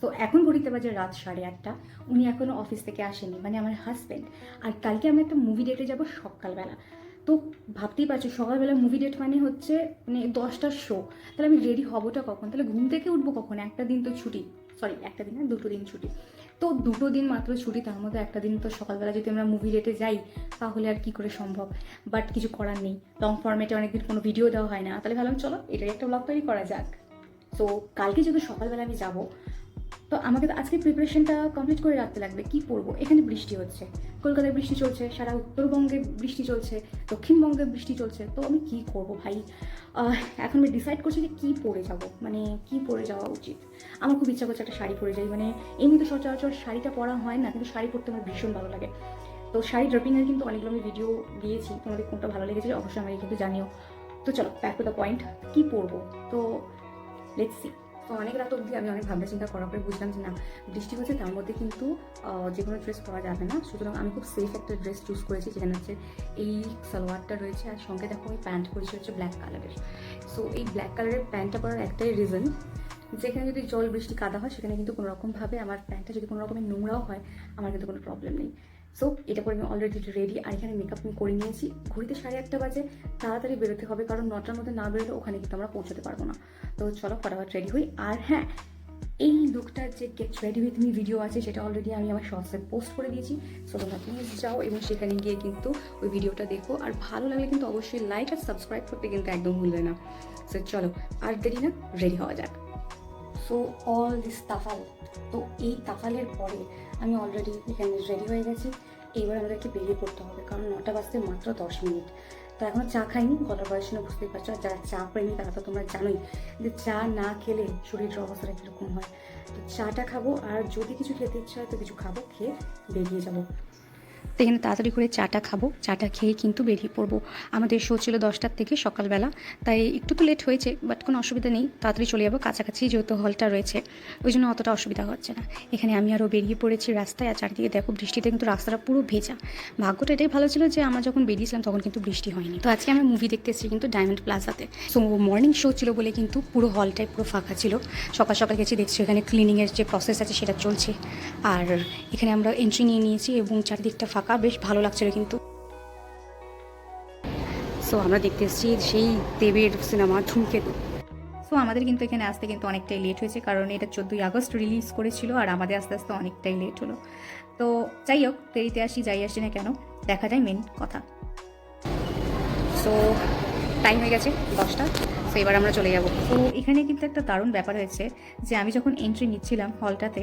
তো এখন ঘড়িতে বাজে রাত সাড়ে আটটা। উনি এখনও অফিস থেকে আসেনি মানে আমার হাজব্যান্ড আর কালকে আমি একটা মুভি ডেটে যাব সকালবেলা। তো ভাবতেই পারছ, সকালবেলা মুভি ডেট মানে হচ্ছে মানে দশটার শো তাহলে আমি রেডি হবোটা কখন? তাহলে ঘুম থেকে উঠবো কখন? একটা দিন তো ছুটি। সরি একটা দিন না, দুটো দিন ছুটি। তো দুটো দিন মাত্র ছুটি, তার মধ্যে একটা দিন তো সকালবেলা যদি আমরা মুভি ডেটে যাই, তাহলে আর কি করে সম্ভব? বাট কিছু করার নেই। লং ফর্মেটে অনেকদিন কোনো ভিডিও দেওয়া হয় না। তাহলে ভাবলাম, চলো, এটাই একটা ব্লগ তৈরি করা যাক। তো কালকে যদি সকালবেলা আমি যাব তো আমাকে তো আজকে প্রিপারেশনটা কমপ্লিট করে রাখতে লাগবে। কি পরবো? এখানে বৃষ্টি হচ্ছে। কলকাতায় বৃষ্টি চলছে, সারা উত্তরবঙ্গে বৃষ্টি চলছে, দক্ষিণবঙ্গে বৃষ্টি চলছে। তো আমি কি করব ভাই? এখন আমি ডিসাইড করছি যে কী পরে যাব। মানে কি পরে যাওয়া উচিত? আমার খুব ইচ্ছা করছে একটা শাড়ি পরে যাই। মানে এমনি তো সচরাচর শাড়িটা পরা হয় না, কিন্তু শাড়ি পরতে আমার ভীষণ ভালো লাগে। তো শাড়ি ড্রপিংয়ের কিন্তু অনেকগুলো আমি ভিডিও দিয়েছি, তোমাদের কোনটা ভালো লেগেছে অবশ্যই আমাকে কিন্তু জানিও। তো চলো ব্যাক টু দ্য পয়েন্ট কী পরবো? তো লেটস সি তো অনেক রাত অবধি আমি অনেক ভাবনা চিন্তা করার পরে বুঝলাম যে না, বৃষ্টি হচ্ছে তার মধ্যে কিন্তু যে কোনো ড্রেস পরা যাবে না। সুতরাং আমি খুব সেফ একটা ড্রেস চুজ করেছি যেখানে হচ্ছে এই সালোয়ারটা রয়েছে আর সঙ্গে দেখো আমি প্যান্ট পরেছি হচ্ছে ব্ল্যাক কালারের সো এই ব্ল্যাক কালারের প্যান্টটা পরার একটাই রিজন যেখানে যদি জল বৃষ্টি কাদা হয়, সেখানে কিন্তু কোনো রকমভাবে আমার প্যান্টটা যদি কোনো রকমের নোংরাও হয়, আমার কিন্তু কোনো প্রবলেম নেই। সো এটা করে আমি অলরেডি রেডি আর এখানে মেকআপ আমি করে নিয়েছি। ঘড়িতে সাড়ে আটটা বাজে, তাড়াতাড়ি বেরোতে হবে, কারণ নটার মধ্যে না বেরোলে ওখানে কিন্তু আমরা পৌঁছতে পারব না। তো চলো ফটাফট রেডি হই। আর হ্যাঁ এই লুকটার যে get ready with me video আছে, সেটা অলরেডি আমি আমার শর্টসে পোস্ট করে দিয়েছি। সো তোমরা প্লিজ যাও এবং সেখানে গিয়ে কিন্তু ওই ভিডিওটা দেখো। আর ভালো লাগলে কিন্তু অবশ্যই লাইক আর সাবস্ক্রাইব করতে কিন্তু একদম ভুলবে না। সো চলো, আর দেরি না রেডি হওয়া যাক। সো অল দিস তাফাল। তো এই তাফালের পরে আমি অলরেডি এখানে রেডি হয়ে গেছি। এইবার আমাদেরকে বেরিয়ে পড়তে হবে, কারণ নটা বাজতে মাত্র দশ মিনিট। তো এখনও চা খাইনি গলার বয়স বুঝতেই পারছ। আর যারা চা প্রেমী তারা তো তোমরা জানোই যে চা না খেলে শরীরের অবস্থাটা কীরকম হয়। তো চাটা খাব, আর যদি কিছু খেতে ইচ্ছা হয় তো কিছু খাব, খেয়ে বেরিয়ে যাব। তো এখানে তাড়াতাড়ি করে চাটা খাব। চাটা খেয়ে কিন্তু বেরিয়ে পড়ব। আমাদের শো ছিল দশটার থেকে সকালবেলা। তাই একটু তো লেট হয়েছে বাট কোনো অসুবিধা নেই। তাড়াতাড়ি চলে যাব। কাছাকাছি যেহেতু হলটা রয়েছে, ওই জন্য অতটা অসুবিধা হচ্ছে না। এখানে আমি আরও বেরিয়ে পড়েছি রাস্তায়, আর চারিদিকে দেখো বৃষ্টিতে কিন্তু রাস্তাটা পুরো ভেজা। ভাগ্যটা এটাই ভালো ছিল যে আমরা যখন বেরিয়েছিলাম তখন কিন্তু বৃষ্টি হয়নি। তো আজকে আমি মুভি দেখতে এসেছি কিন্তু ডায়মন্ড প্লাজাতে সো মর্নিং শো ছিল বলে কিন্তু পুরো হলটাই পুরো ফাঁকা ছিল। সকাল সকাল গেছি, দেখছি এখানে ক্লিনিংয়ের যে প্রসেস আছে সেটা চলছে। আর এখানে আমরা এন্ট্রি নিয়ে নিয়েছি এবং চারিদিকটা ফাঁকা বেশ ভালো লাগছিল কিন্তু। সো আমরা দেখতে এসেছি সেই দেবের সিনেমা ধূমকেতু। সো আমাদের কিন্তু এখানে আসতে কিন্তু অনেকটাই লেট হয়েছে কারণ এটা চোদ্দোই আগস্ট রিলিজ করেছিল আর আমাদের আস্তে আস্তে অনেকটাই লেট হলো। তো যাই হোক দেরিতে আসি যাই আসি না কেন দেখা যায় মেন কথা। সো টাইম হয়ে গেছে দশটা সো এবার আমরা চলে যাব। তো এখানে কিন্তু একটা দারুণ ব্যাপার হয়েছে যে আমি যখন এন্ট্রি নিচ্ছিলাম হলটাতে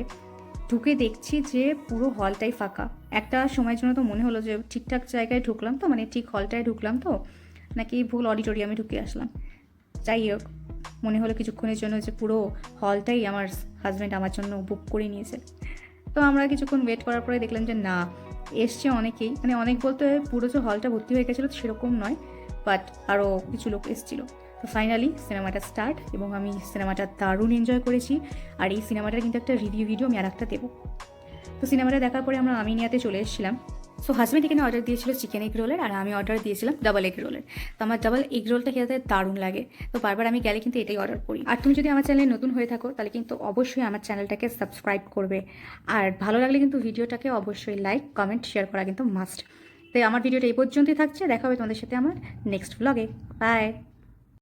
ঢুকে দেখছি যে পুরো হলটাই ফাঁকা। একটা সময়ের জন্য তো মনে হলো যে ঠিকঠাক জায়গায় ঢুকলাম তো মানে ঠিক হলটায় ঢুকলাম তো, নাকি ভুল অডিটোরিয়ামে ঢুকে আসলাম। যাই হোক, মনে হলো কিছুক্ষণের জন্য যে পুরো হলটাই আমার হাজব্যান্ড আমার জন্য বুক করে নিয়েছে। তো আমরা কিছুক্ষণ ওয়েট করার পরে দেখলাম যে না, এসছে অনেকেই। মানে অনেক বলতে পুরো যে হলটা ভর্তি হয়ে গেছিল সেরকম নয় বাট আরও কিছু লোক এসেছিল। তো ফাইনালি সিনেমাটা স্টার্ট এবং আমি সিনেমাটা দারুণ এনজয় করেছি। আর এই সিনেমাটার কিন্তু একটা রিভিউ ভিডিও আমি আর একটা দেবো। তো সিনেমাটা দেখার পরে আমরা আমিনিয়াতে চলে এসেছিলাম। সো হাজব্যান্ড এখানে অর্ডার দিয়েছিল চিকেন এগ রোলের আর আমি অর্ডার দিয়েছিলাম ডাবল এগ রোলের তো আমার ডাবল এগ রোলটা খেতে দারুণ লাগে। তো বারবার আমি গেলে কিন্তু এটাই অর্ডার করি। আর তুমি যদি আমার চ্যানেলে নতুন হয়ে থাকো, তাহলে কিন্তু অবশ্যই আমার চ্যানেলটাকে সাবস্ক্রাইব করবে। আর ভালো লাগলে কিন্তু ভিডিওটাকে অবশ্যই লাইক কমেন্ট শেয়ার করা কিন্তু মাস্ট তাই আমার ভিডিওটা এই পর্যন্তই থাকছে। দেখা হবে তোমাদের সাথে আমার নেক্সট ব্লগে বাই